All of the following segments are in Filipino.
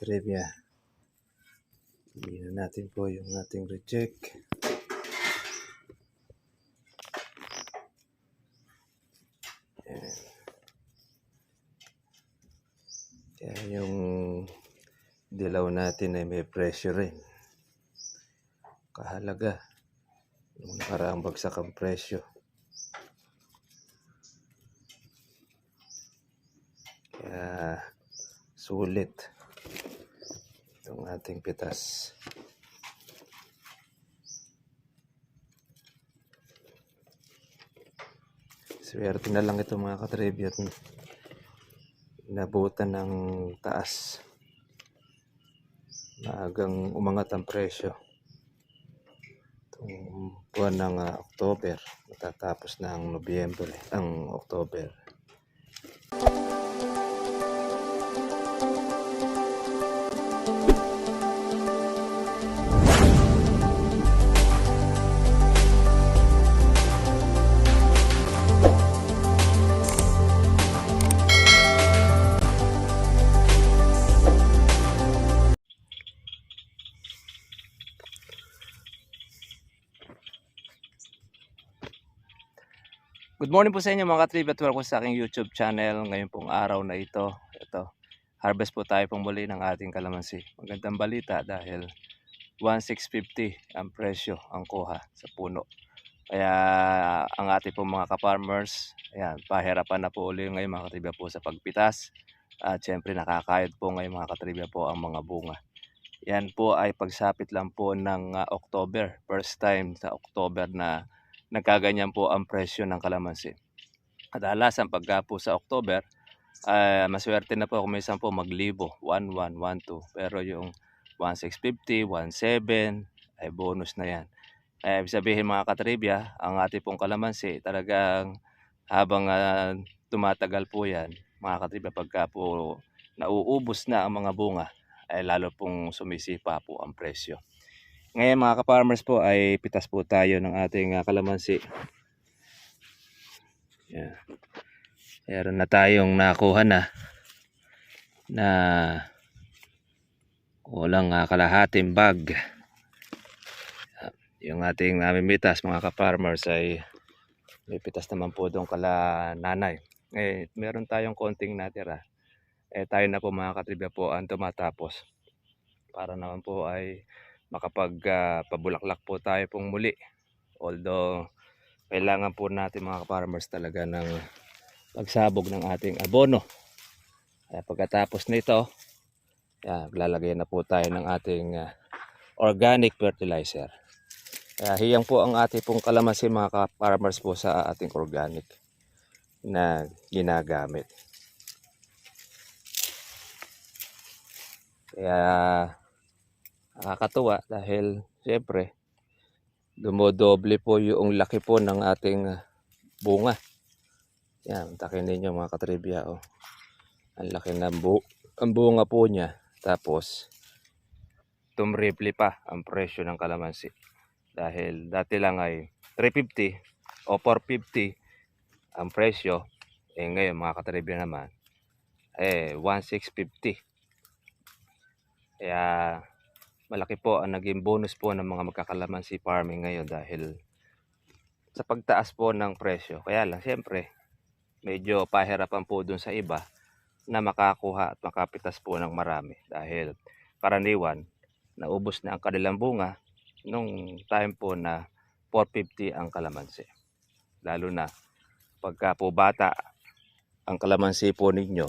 trivia. Na natin po yung ating reject. Ayan. Kaya yung dilaw natin ay may pressure rin. Kahalaga. Yung nakaraang bagsak ang presyo. Kaya sulit itong ating pitas. Swerte na lang ito mga katribya at nabutan ng taas. Maagang umangat ang presyo. Itong buwan ng ah, October, matatapos na ang Nobyembre, ang October. Good morning po sa inyo mga katrib at welcome sa aking YouTube channel. Ngayon pong araw na ito, ito, harvest po tayo pong muli ng ating kalamansi. Magandang balita dahil 1,650 ang presyo ang kuha sa puno. Kaya ang ating pong mga ka-farmers, ayan, pahirapan na po uli ngayon mga katribya po sa pagpitas. At syempre nakakayod po ngayon mga katribya po ang mga bunga. Yan po ay pagsapit lang po ng ah, October. First time sa October na nagkaganyan po ang presyo ng kalamansi. Kadalasan pagka po sa October, ah, maswerte na po kung may isang po maglibo, 1, 1, 1, 2. Pero yung 1,650, 1,700, ay bonus na yan. Kaya ibig sabihin mga katribya, ang ating pong kalamansi talagang habang ah, tumatagal po yan, mga katribya, pagka po nauubos na ang mga bunga, ay lalo pong sumisipa po ang presyo. Ngayon mga ka-farmers po ay pitas po tayo ng ating ah, kalamansi. Yan. Meron na tayong nakuha na na walang ah, kalahating bag. Yung ating namimitas mga ka-farmers ay may pitas naman po doon kala nanay. Eh, meron tayong konting natira. Eh, tayo na po mga katribya po ang tumatapos. Para naman po ay makapag ah, pabulaklak po tayo pong muli. Although kailangan po natin mga farmers talaga ng pagsabog ng ating abono. Kaya pagkatapos nito, yan, lalagyan na po tayo ng ating ah, organic fertilizer. Kaya hiyang po ang ating pong kalamansi mga farmers po sa ating organic na ginagamit. Kaya nakakatuwa dahil siyempre dumodoble po yung laki po ng ating ah, bunga. Yan, takin ninyo mga katribya. Oh. Ang laki ng bu ang bunga po niya. Tapos, tumriple pa ang presyo ng kalamansi. Dahil dati lang ay 350 o 450 ang presyo. Eh ngayon mga katribya naman, eh 1650. Kaya malaki po ang naging bonus po ng mga magkakalamansi farming ngayon dahil sa pagtaas po ng presyo. Kaya lang, siyempre, medyo pahirapan po dun sa iba na makakuha at makapitas po ng marami dahil karaniwan, naubos na ang kanilang bunga nung time po na 450 ang kalamansi. Lalo na pagka po bata ang kalamansi po ninyo,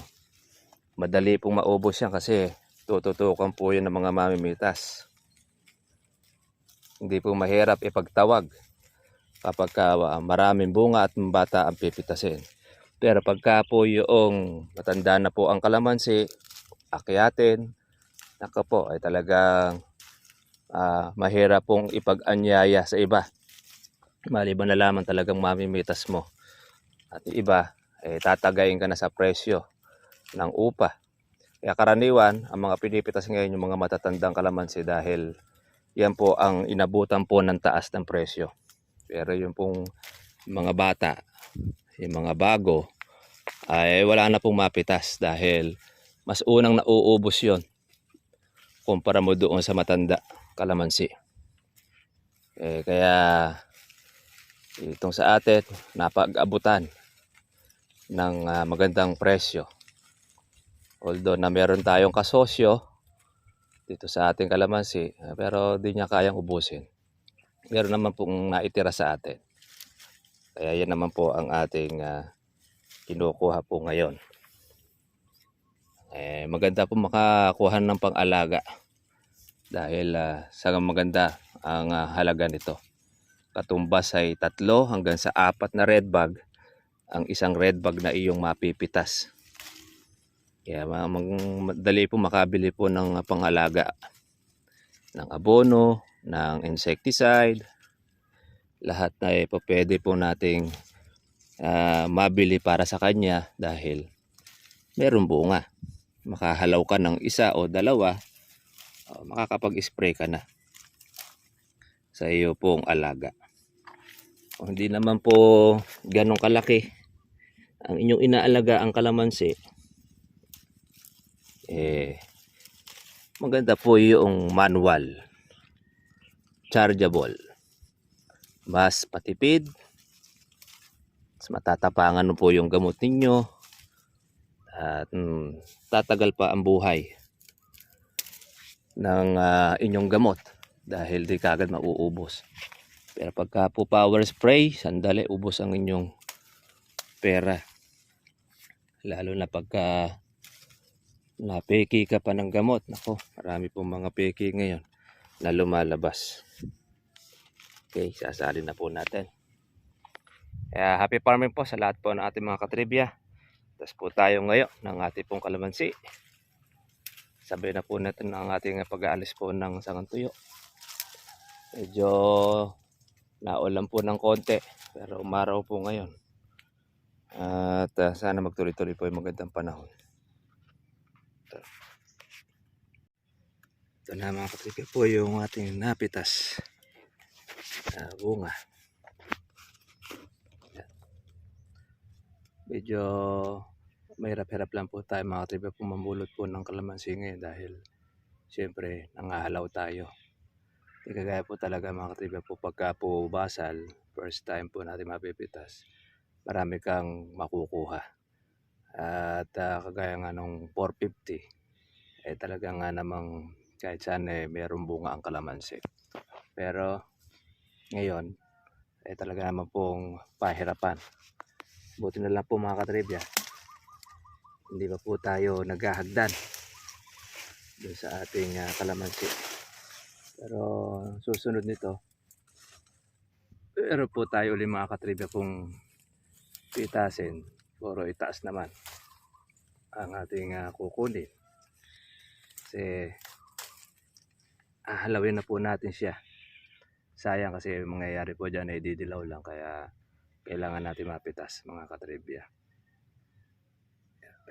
madali pong maubos yan kasi tututukan po yun ng mga mamimitas. Hindi po mahirap ipagtawag kapag ka, ah, maraming bunga at bata ang pipitasin. Pero pagka po yung matanda na po ang kalamansi, akyatin, naka po ay talagang ah, mahirap pong ipag-anyaya sa iba. Maliban na lamang talagang mamimitas mo. At iba, eh, tatagayin ka na sa presyo ng upa. Kaya karaniwan, ang mga pinipitas ngayon yung mga matatandang kalamansi dahil yan po ang inabutan po ng taas ng presyo. Pero yung pong mga bata, yung mga bago, ay wala na pong mapitas dahil mas unang nauubos yon kumpara mo doon sa matanda kalamansi. Eh, kaya itong sa atin napag-abutan ng ah, magandang presyo. Although na meron tayong kasosyo dito sa ating kalamansi, pero di niya kayang ubusin. Meron naman pong naitira sa atin. Kaya yan naman po ang ating ah, kinukuha po ngayon. Eh, maganda po makakuha ng pang-alaga dahil ah, sa maganda ang ah, halaga nito. Katumbas ay tatlo hanggang sa apat na red bag ang isang red bag na iyong mapipitas. Kaya madali po makabili po ng pangalaga ng abono, ng insecticide, lahat na eh, po pwede po nating ah, mabili para sa kanya dahil meron bunga. Makahalaw ka ng isa o dalawa, oh, makakapag-spray ka na sa iyo pong alaga. Kung hindi naman po ganong kalaki ang inyong inaalaga ang kalamansi, eh, maganda po yung manual, chargeable, mas patipid, mas matatapangan po yung gamot ninyo, at mm, tatagal pa ang buhay ng ah, inyong gamot dahil di kagad mauubos. Pero pagka po power spray, sandali ubos ang inyong pera. Lalo na pagka napeki ka pa ng gamot. Nako, marami pong mga peki ngayon na lumalabas. Okay, sasali na po natin. Kaya happy farming po sa lahat po ng ating mga katribya. Tapos po tayo ngayon ng ating pong kalamansi. Sabay na po natin ang ating pag-aalis po ng sangang tuyo. Medyo naulan po ng konti pero umaraw po ngayon. At ah, sana magtuloy-tuloy po yung magandang panahon. Ito. Ito na mga katribya po yung ating napitas na bunga. Yan. Medyo mahirap-hirap lang po tayo mga katribya po mamulot po ng kalamansi ngayon dahil siyempre nangahalaw tayo. Di kagaya po talaga mga katribya po pagka po basal, first time po natin mapipitas, marami kang makukuha. At ah, kagaya nga nung 450, eh talaga nga namang kahit saan eh mayroong bunga ang kalamansi. Pero ngayon, eh talaga naman pong pahirapan. Buti na lang po mga katribya, hindi pa po tayo naghahagdan dun sa ating ah, kalamansi. Pero susunod nito, pero po tayo ulit mga katribya kung pitasin, puro itaas naman ang ating ah, kukunin. Kasi ahalawin na po natin siya. Sayang kasi mangyayari po dyan ay didilaw lang kaya kailangan natin mapitas mga katribya.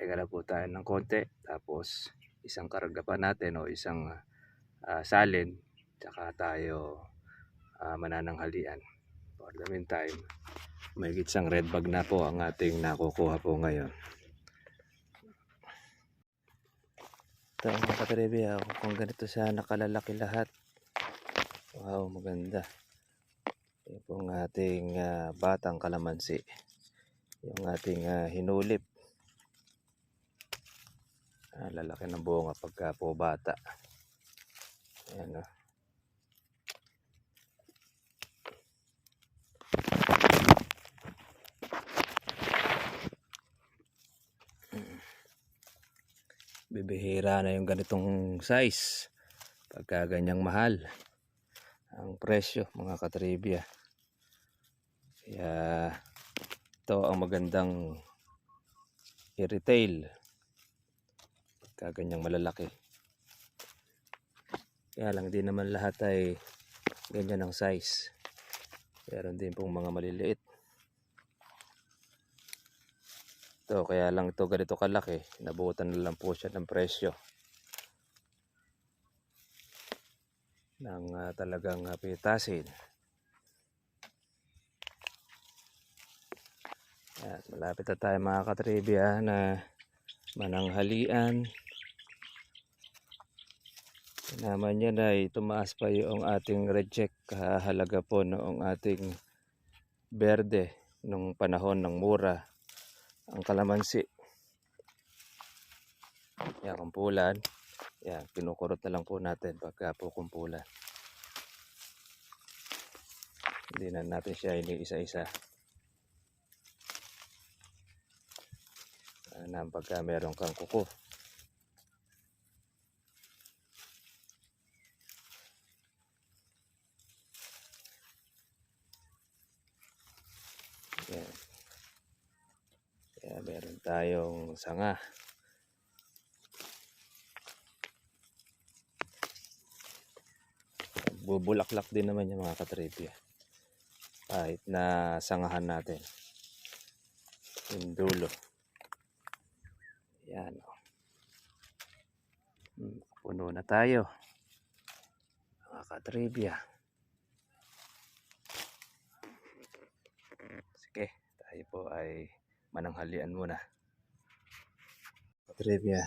Lang po tayo ng konti tapos isang karga pa natin o isang ah, salin tsaka tayo ah, manananghalian. For the meantime, may isang red bag na po ang ating nakukuha po ngayon. Ito mga katribya, kung ganito siya nakalalaki lahat. Wow, maganda. Ito pong ating ah, batang kalamansi. Yung ating ah, hinulip. Ah, lalaki ng bunga pagka po bata. Ayan oh. Bibihira na yung ganitong size. Pagka ganyang mahal. Ang presyo mga katribya. Kaya ito ang magandang i-retail pagka ganyang malalaki. Kaya lang di naman lahat ay ganyan ang size. Meron din pong mga maliliit. Ito, kaya lang ito ganito kalaki. Nabutan na lang po siya ng presyo. Ng ah, talagang ah, pitasin. At malapit na tayo mga katribya na mananghalian. naman yan ay tumaas pa yung ating reject kahalaga po noong ating berde nung panahon ng mura ang kalamansi. Yan, kumpulan. Yan, kinukurot na lang po natin pagka po kumpulan. Hindi na natin siya iniisa-isa. Ano pagka meron kang kuko. Yan. Kaya meron tayong sanga. Bubulaklak din naman yung mga katribya. Kahit na sangahan natin. Yung dulo. Yan. o. Hmm, Puno na tayo. Mga katribya. Sige, tayo po ay mananghalian muna. Trivia.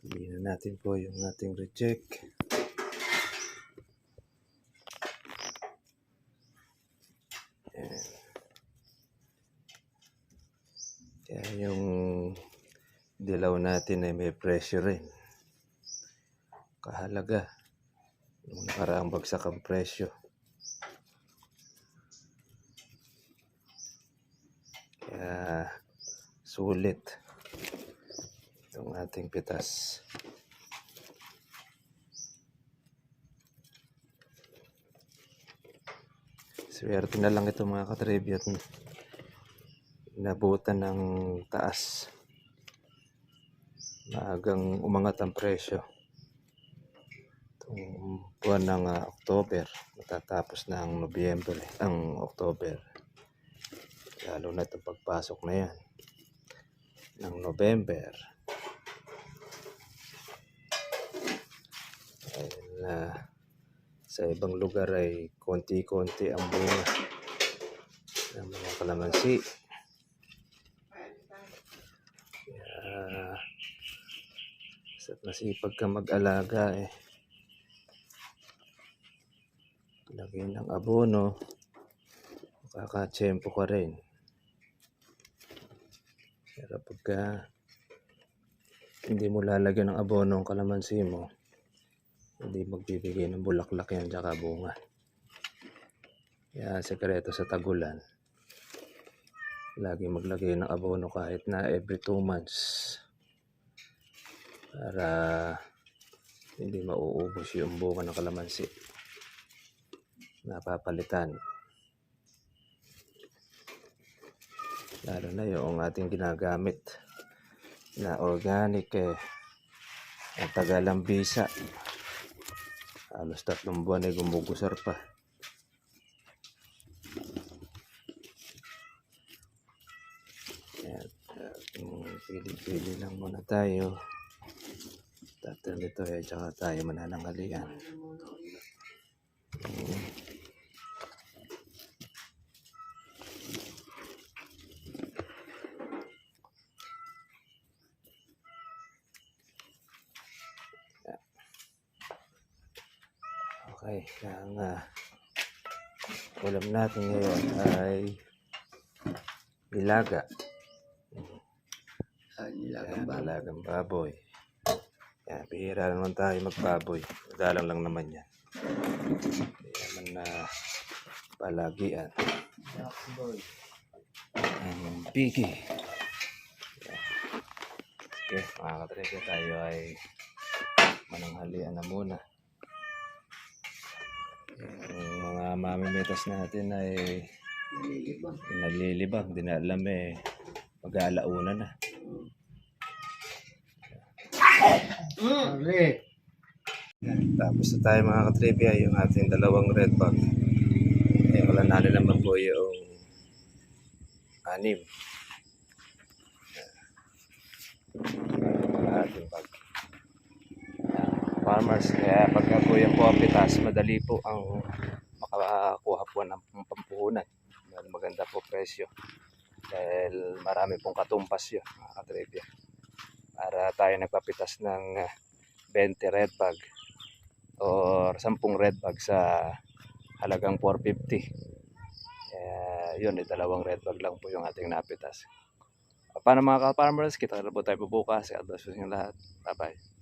Na natin po yung ating reject. Ayan. Kaya yung dilaw natin ay may pressure rin. Kahalaga. Yung nakaraang bagsak ang presyo. Sulit itong ating pitas. Swerte na lang ito mga katribya at nabutan ng taas. Maagang umangat ang presyo. Itong buwan ng ah, October, matatapos na ang Nobyembre, ang October. Lalo na itong pagpasok na yan ng November. Dahil na sa ibang lugar ay konti-konti ang bunga ng mga kalamansi. Kaya sa masipag ka mag-alaga eh. Lagyan ng abono, makakatsempo ka rin. Pero pagka hindi mo lalagyan ng abono ang kalamansi mo, hindi magbibigay ng bulaklak yan tsaka bunga. Kaya sekreto sa tagulan, lagi maglagay ng abono kahit na every 2 months para hindi mauubos yung bunga ng kalamansi. Napapalitan. Lalo na yung ating ginagamit na organic eh. Ang tagalang bisa. Halos tatlong buwan ay gumugusar pa. Uh, pili-pili lang muna tayo. Tatal nito eh, tsaka tayo mananangalian. Mm. Okay, ang uh, ulam natin ngayon ay nilaga. Ayan, nilagang baboy. Yan, bihira naman tayo magbaboy. Madalang lang naman yan. Hindi naman na palagian. Ang pigi. Okay, mga katrete tayo ay mananghalian na muna. Yung mga mamimitas natin ay nalilibang. Di na alam eh. Mag-aalauna na. Tapos na tayo mga katrivia, yung ating dalawang red bag. Eh, wala na rin naman po yung anim. Ang ating bag. Farmers, kaya pagka po po ang pitas, madali po ang makakuha po ng pampuhunan. Maganda po presyo. Dahil marami pong katumpas yun, mga katrivia. Para tayo nagpapitas ng ah, 20 red bag or 10 red bag sa halagang 450. Eh, yun, eh, dalawang red bag lang po yung ating napitas. Paano mga ka-farmers, kita na po tayo bukas. God bless po lahat. Bye-bye.